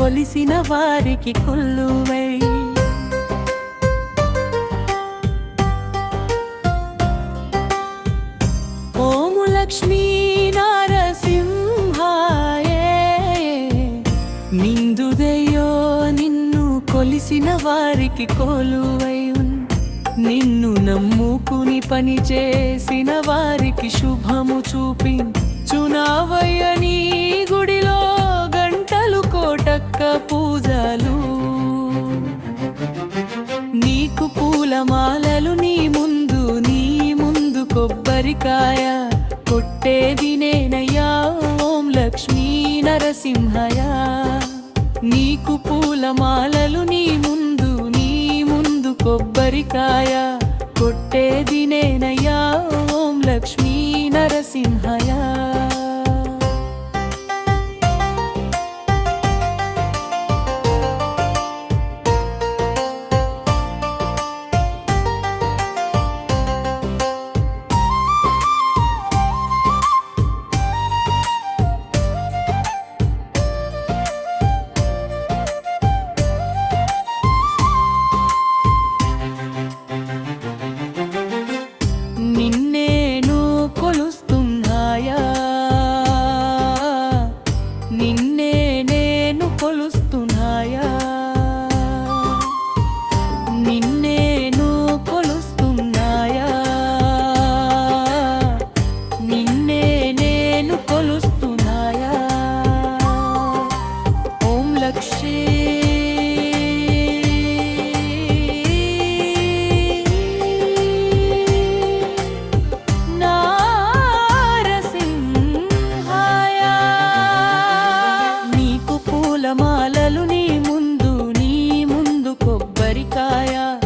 కొలిసిన వారికి కొల్లువై ఓము లక్ష్మీ నారసింహాయే నిందుదయ్యో నిన్ను కొలిసిన వారికి కొలువై ఉన్ నిన్ను నమ్ముకుని పని చేసిన వారికి శుభము చూపి పూజలు. నీకు పూలమాలలు నీ ముందు నీ ముందు కొబ్బరికాయ కొట్టేది నేనయ్యా. ఓం లక్ష్మీ నరసింహయ నీకు పూలమాలలు నీ ముందు నీ ముందు కొబ్బరికాయ కొట్టే కొలుస్తున్నాయా? నీ ముందు నీ ముందు కొబ్బరికాయ.